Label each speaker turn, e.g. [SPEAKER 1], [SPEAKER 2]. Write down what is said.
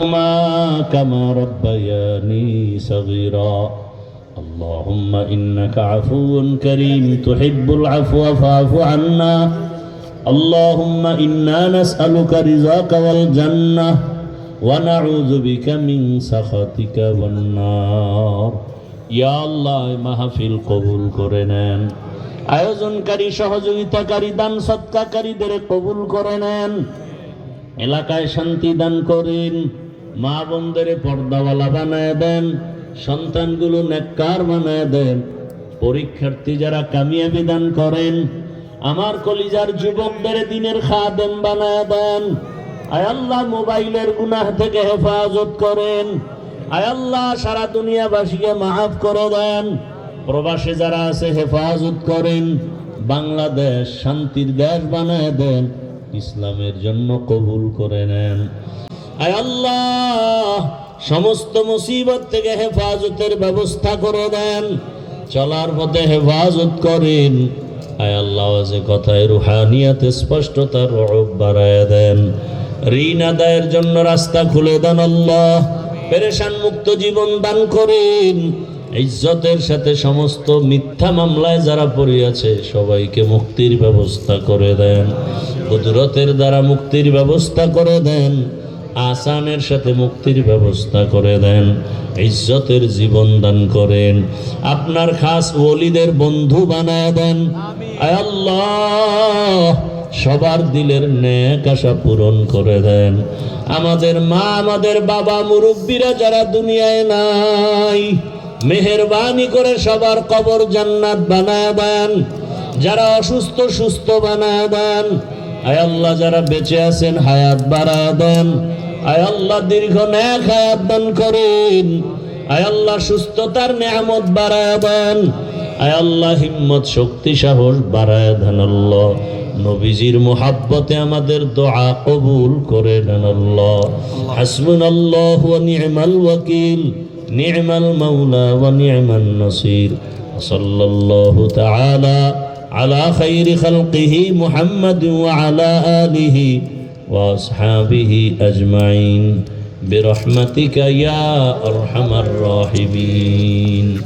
[SPEAKER 1] ما كما ربياني صغيرا اللهم إنك عفو كريم تحب العفو فاعف عنا اللهم إنا نسألك رزاك والجنة ونعوذ بك من سخطك والنار يا الله মাহফিল কবুল করে নেন আয়োজনকারী সহযোগিতাকারী দান সৎকাকারীদের কবুল করে নেন এলাকায় শান্তি দান করেন মা বোনদের পর্দাওয়ালা বানায় দেন, সন্তানগুলো নেককার বানায় দেন। পরীক্ষার্থী যারা কামিয়াবি দান করেন, আমার কলিজার যুবকদের দিনের খাদেম বানায় দেন। আয় আল্লাহ মোবাইলের গুনাহ থেকে হেফাজত করেন। আয় আল্লাহ সারা দুনিয়াবাসীকে মাফ করে দেন। প্রবাসে যারা আছে হেফাজত করেন, বাংলাদেশ শান্তির দেশ বানায় দেন, ইসলামের জন্য কবুল করে নেন। আল্লাহ, সমস্ত মুসিবত থেকে হেফাজতের ব্যবস্থা করে দেন। চলার পথে হেফাজত করেন। আয় আল্লাহ স্পষ্টতার দেন। ঋণ আদায়ের জন্য রাস্তা আল্লাহ। জীবন দান করেন। ইজ্জতের সাথে সমস্ত মিথ্যা মামলায় যারা পড়িয়াছে সবাইকে মুক্তির ব্যবস্থা করে দেন। কুদরতের দ্বারা মুক্তির ব্যবস্থা করে দেন। আসানের সাথে মুক্তির ব্যবস্থা করে দেন ইজ্জতের জীবন দান করেন আপনার খাস ওলিদের বন্ধু বানায় দেন। আল্লাহ সবার দিলের ন্যাক আশা পূরণ করে দেন। আমাদের মা আমাদের বাবা মুরব্বীরা যারা দুনিয়ায় নাই মেহরবানি করে সবার কবর জান্নাত বানায় দেন। যারা অসুস্থ সুস্থ বানায় দেন। আয় আল্লাহ যারা বেঁচে আছেন হায়াত বাড়ায় দেন। আয় আল্লাহ দীর্ঘ ন্যাক হায়াত দান করেন। আয় আল্লাহ সুস্থতার নেয়ামত বাড়ায় দেন। আয় আল্লাহ হিম্মত শক্তি সাহস বাড়ায় দেন আল্লাহ। নবীজির মোহাব্বতে আমাদের দোয়া কবুল করে নেন আল্লাহ। হাসবুন আল্লাহ ওয়া নি'মাল ওয়াকিল, নি'মাল মাওলা ওয়া নি'মান নাসির। সাল্লাল্লাহু তাআলা আলা খাইরি খালকিহি মুহাম্মাদ ওয়া আলা আলিহি وأصحابه أجمعين. برحمتك يا أرحم الراحمين.